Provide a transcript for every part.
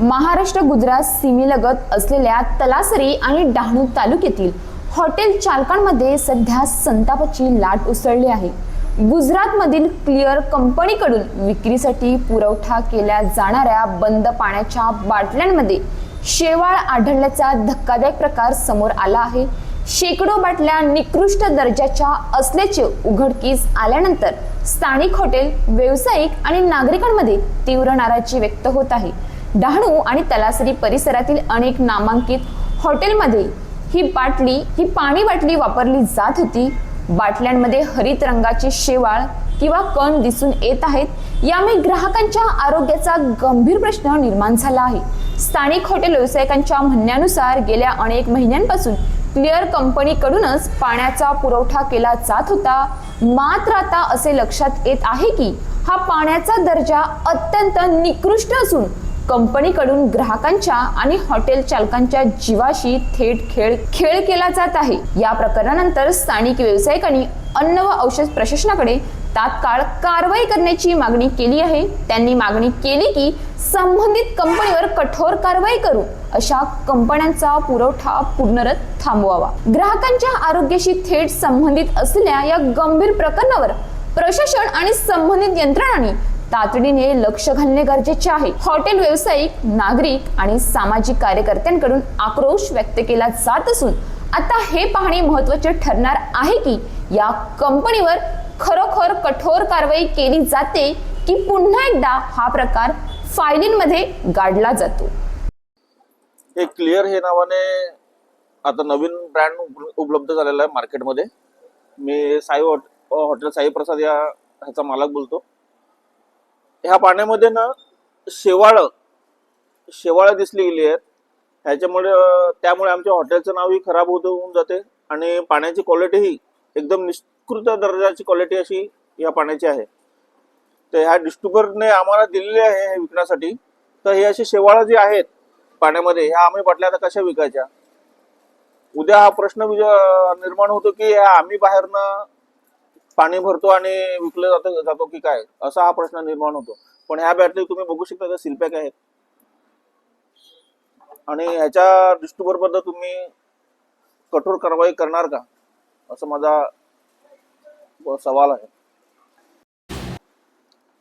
महाराष्ट्र गुजरात सीमेलगत असलेल्या तलासरी आणि डहाणू तालुक्यातील हॉटेल चालकांमध्ये सध्या संतापाची लाट उसळली आहे. गुजरातमधील क्लिअर कंपनीकडून विक्रीसाठी पुरवठा केल्या जाणाऱ्या बंद पाण्याच्या बाटल्यांमध्ये शेवाळ आढळल्याचा धक्कादायक प्रकार समोर आला आहे. शेकडो बाटल्या निकृष्ट दर्जाच्या असल्याचे उघडकीस आल्यानंतर स्थानिक हॉटेल व्यावसायिक आणि नागरिकांमध्ये तीव्र नाराजी व्यक्त होत आहे. डहाणू आणि तलासरी परिसरातील अनेक नामांकित हॉटेलमध्ये ही बाटली ही पाणी बाटली वापरली जात होती. बाटल्यांमध्ये हरित रंगाचे शेवाळ किंवा कण दिसून येत आहेत. यामुळे ग्राहकांच्या आरोग्याचा गंभीर प्रश्न निर्माण झाला आहे. स्थानिक हॉटेल व्यावसायिकांच्या म्हणण्यानुसार गेल्या अनेक महिन्यांपासून क्लिअर कंपनीकडूनच पाण्याचा पुरवठा केला जात होता. मात्र आता असे लक्षात येत आहे की हा पाण्याचा दर्जा अत्यंत निकृष्ट असून कंपनीकडून ग्राहकांच्या आणि हॉटेल चालकांच्या जीवाशी थेट खेळ खेळ केला जात आहे. या प्रकरणानंतर स्थानिक व्यावसायिकांनी अन्न व औषध प्रशासनाकडे तात्काळ कारवाई करण्याची मागणी केली आहे. त्यांनी मागणी केली की संबंधित कंपनीवर कठोर कारवाई करू. अशा कंपन्यांचा पुरवठा पूर्णरत थांबवावा. ग्राहकांच्या आरोग्याशी थेट संबंधित असलेल्या या गंभीर प्रकरणावर प्रशासन आणि संबंधित यंत्रणांनी तातडीने लक्ष घालणे गरजेचे आहे. हॉटेल व्यावसायिक नागरिक आणि सामाजिक कार्यकर्त्यांकडून आक्रोश व्यक्त केला जात असून आता हे पाहणे महत्त्वाचे ठरणार आहे की या कंपनीवर खरोखर कठोर कारवाई केली जाते की पुन्हा एकदा हा प्रकार फायलींमध्ये गाडला जातो. हे क्लिअर हे नावाने आता नवीन ब्रँड उपलब्ध झालेला आहे मार्केटमध्ये. मी साई हॉटेल हॉटेल साई प्रसाद या ह्याचा मालक बोलतो. ह्या पाण्यामध्ये ना शेवाळं शेवाळं दिसली गेली आहेत. ह्याच्यामुळे त्यामुळे आमच्या हॉटेलचं नावही खराब होत होऊन जाते आणि पाण्याची क्वालिटीही एकदम निष्कृत दर्जाची क्वालिटी अशी या पाण्याची आहे. तर ह्या डिस्ट्रीब्युटरने आम्हाला दिलेली आहे हे विकण्यासाठी. तर हे असे शेवाळं जे आहेत पाण्यामध्ये ह्या आम्ही बाटल्या आता कशा विकायच्या? उद्या हा प्रश्न विज- निर्माण होतो की ह्या आम्ही बाहेरनं पाणी भरतो आणि विकलं जातो जातो की काय? असा हा प्रश्न निर्माण होतो. पण ह्या बॅटरी तुम्ही बघू शकता त्या सिलपॅक आहेत. आणि ह्याच्या डिस्ट्रीब्युटरबद्दल तुम्ही कठोर कारवाई करणार का? असं माझा सवाल आहे.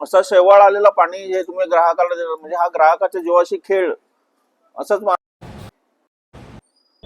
असा शेवाळ आलेला पाणी हे तुम्ही ग्राहकाला देणार म्हणजे हा ग्राहकाच्या जीवाशी खेळ असंच